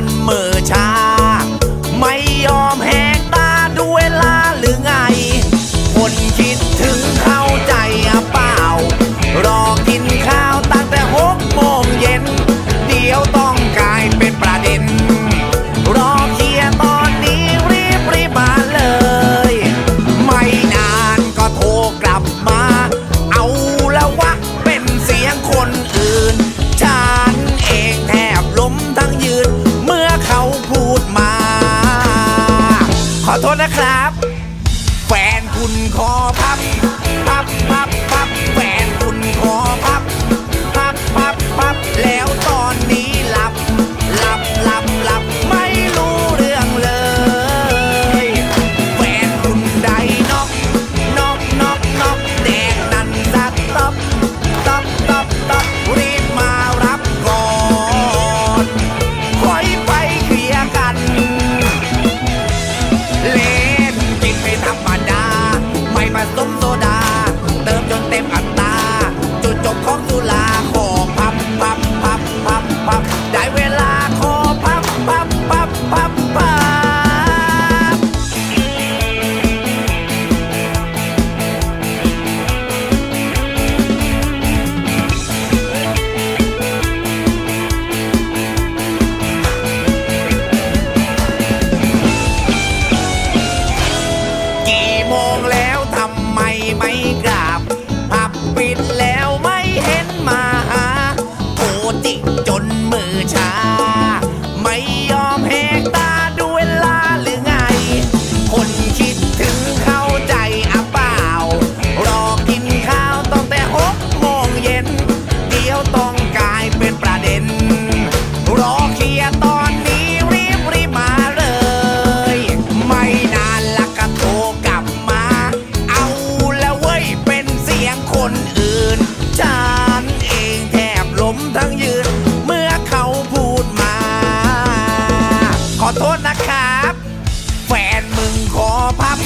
นเมื่อ ขอโทษนะครับ แฟนคุณขอพับ พับ พับ มือชา ไม่ยอมแหกตา ขอโทษนะครับ แฟนมึงขอพับ